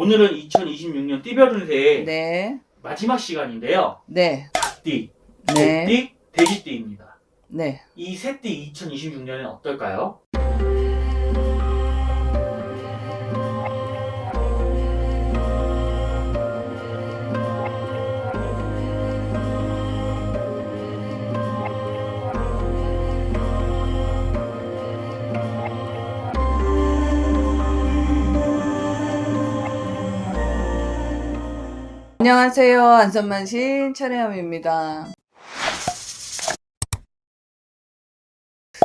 오늘은 2026년 띠별운세의 네. 마지막 시간인데요. 네. 닭띠, 네. 개띠, 돼지띠입니다. 네. 이 세 띠 2026년에는 어떨까요? 안녕하세요. 안선만 신 차례함입니다.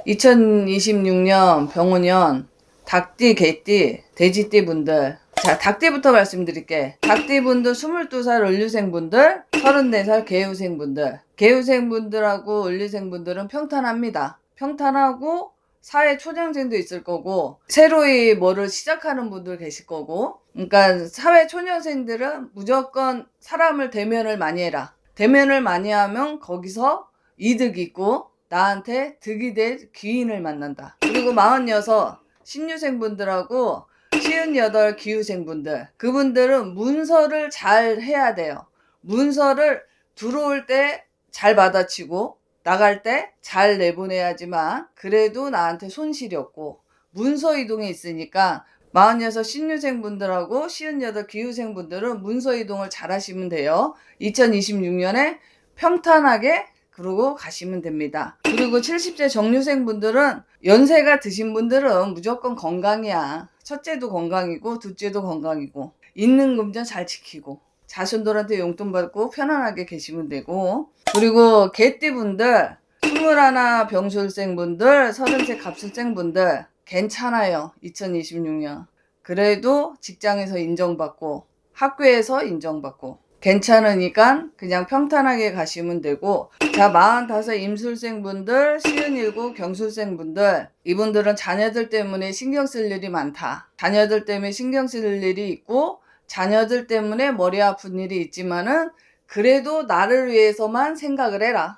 2026년 병호년 닭띠, 개띠, 돼지띠 분들 자, 닭띠부터 말씀드릴게. 닭띠 분들 22살 을류생 분들, 34살 개우생 분들. 개우생 분들하고 을류생 분들은 평탄합니다. 평탄하고 사회 초년생도 있을 거고 새로이 뭐를 시작하는 분들 계실 거고 그러니까 사회 초년생들은 무조건 사람을 대면을 많이 해라. 대면을 많이 하면 거기서 이득 있고 나한테 득이 될 귀인을 만난다. 그리고 46 신유생분들하고 58 기후생분들 그분들은 문서를 잘 해야 돼요. 문서를 들어올 때 잘 받아치고 나갈 때 잘 내보내야지만 그래도 나한테 손실이 없고 문서 이동이 있으니까 46 신유생 분들하고 58 기후생분들은 문서 이동을 잘 하시면 돼요. 2026년에 평탄하게 그러고 가시면 됩니다. 그리고 70세 정류생분들은 연세가 드신 분들은 무조건 건강이야. 첫째도 건강이고 둘째도 건강이고 있는 금전 잘 지키고 자손들한테 용돈 받고 편안하게 계시면 되고. 그리고 개띠분들 21 병술생분들 30세 갑술생분들 괜찮아요 2026년. 그래도 직장에서 인정받고 학교에서 인정받고. 괜찮으니까 그냥 평탄하게 가시면 되고. 자 45 임술생분들 57 경술생분들. 이분들은 자녀들 때문에 신경 쓸 일이 많다. 자녀들 때문에 신경 쓸 일이 있고 자녀들 때문에 머리 아픈 일이 있지만은 그래도 나를 위해서만 생각을 해라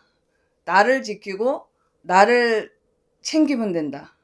나를 지키고 나를 챙기면 된다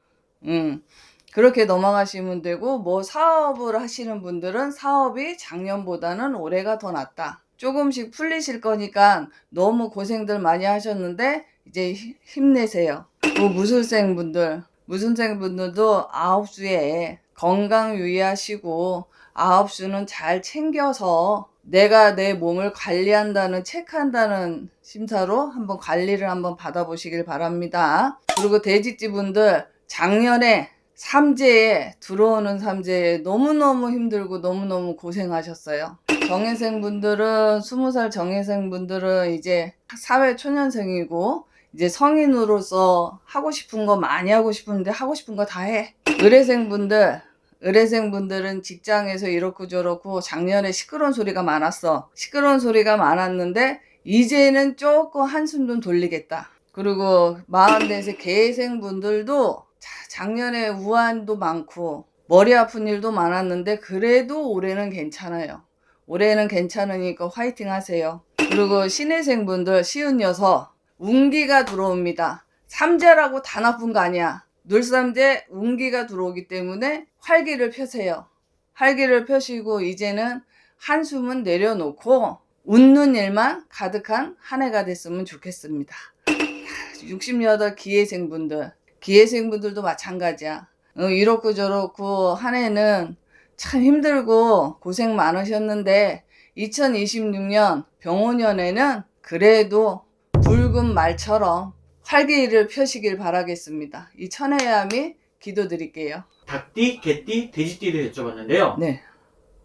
음 그렇게 넘어가시면 되고 뭐 사업을 하시는 분들은 사업이 작년보다는 올해가 더 낫다. 조금씩 풀리실 거니까 너무 고생들 많이 하셨는데 이제 히- 힘내세요. 뭐 무술생 분들, 무술생 분들도 아홉 수에 건강 유의하시고 아홉 수는 잘 챙겨서 내가 내 몸을 관리한다는 체크한다는 심사로 한번 관리를 한번 받아보시길 바랍니다. 그리고 돼지띠 분들 작년에 삼재에 들어오는 삼재에 너무너무 힘들고 너무너무 고생하셨어요. 정예생분들은 스무 살 정예생분들은 이제 사회 초년생이고 이제 성인으로서 하고 싶은 거 많이 하고 싶은데 하고 싶은 거 다 해. 의뢰생 분들 의뢰생분들은 직장에서 이렇고 저렇고 작년에 시끄러운 소리가 많았어. 시끄러운 소리가 많았는데 이제는 조금 한숨 좀 돌리겠다. 그리고 44세 계생분들도 자, 작년에 우한도 많고 머리 아픈 일도 많았는데 그래도 올해는 괜찮아요. 올해는 괜찮으니까 화이팅 하세요. 그리고 신혜생분들 시은 여서 운기가 들어옵니다. 삼재라고 다 나쁜 거 아니야. 눌삼재 운기가 들어오기 때문에 활기를 펴세요. 활기를 펴시고 이제는 한숨은 내려놓고 웃는 일만 가득한 한 해가 됐으면 좋겠습니다. 68 기회생분들 기회생분들도 마찬가지야. 어, 이렇고 저렇고 한 해는 참 힘들고 고생 많으셨는데 2026년 병호년에는 그래도 붉은 말처럼 활기를 펴시길 바라겠습니다. 이 천혜함이 기도드릴게요. 닭띠, 개띠, 돼지띠를 여쭤봤는데요. 네.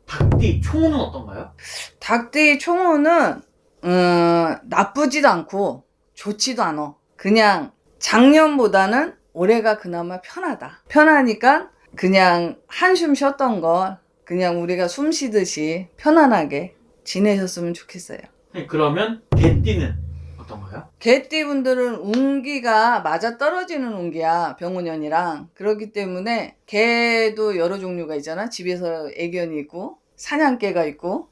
닭띠 총은 어떤가요? 닭띠 총우는 음, 나쁘지도 않고 좋지도 않아. 그냥 작년보다는 올해가 그나마 편하다. 편하니까 그냥 한숨 쉬었던 걸 그냥 우리가 숨 쉬듯이 편안하게 지내셨으면 좋겠어요. 네, 그러면 개띠는 어떤가요? 개띠 분들은 운기가 맞아 떨어지는 운기야 병원년이랑 그렇기 때문에 개도 여러 종류가 있잖아 집에서 애견이 있고 사냥개가 있고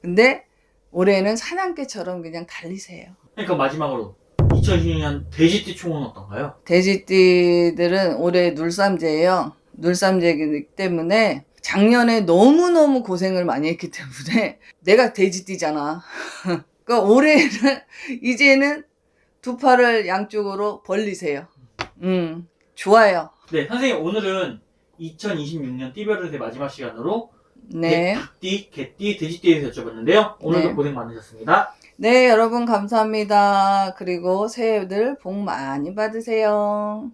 근데 올해는 사냥개처럼 그냥 달리세요 그러니까 마지막으로 2026년 돼지띠 총은 어떤가요? 돼지띠들은 올해 눌삼재예요 눌삼재이기 때문에 작년에 너무너무 고생을 많이 했기 때문에 내가 돼지띠잖아. 그러니까 올해는 이제는 두 팔을 양쪽으로 벌리세요. 음, 좋아요. 네, 선생님 오늘은 2026년 띠별의 마지막 시간으로 네. 닭띠, 개띠, 돼지띠에 대해서 여쭤봤는데요. 오늘도 네. 고생 많으셨습니다. 네, 여러분 감사합니다. 그리고 새해들 복 많이 받으세요.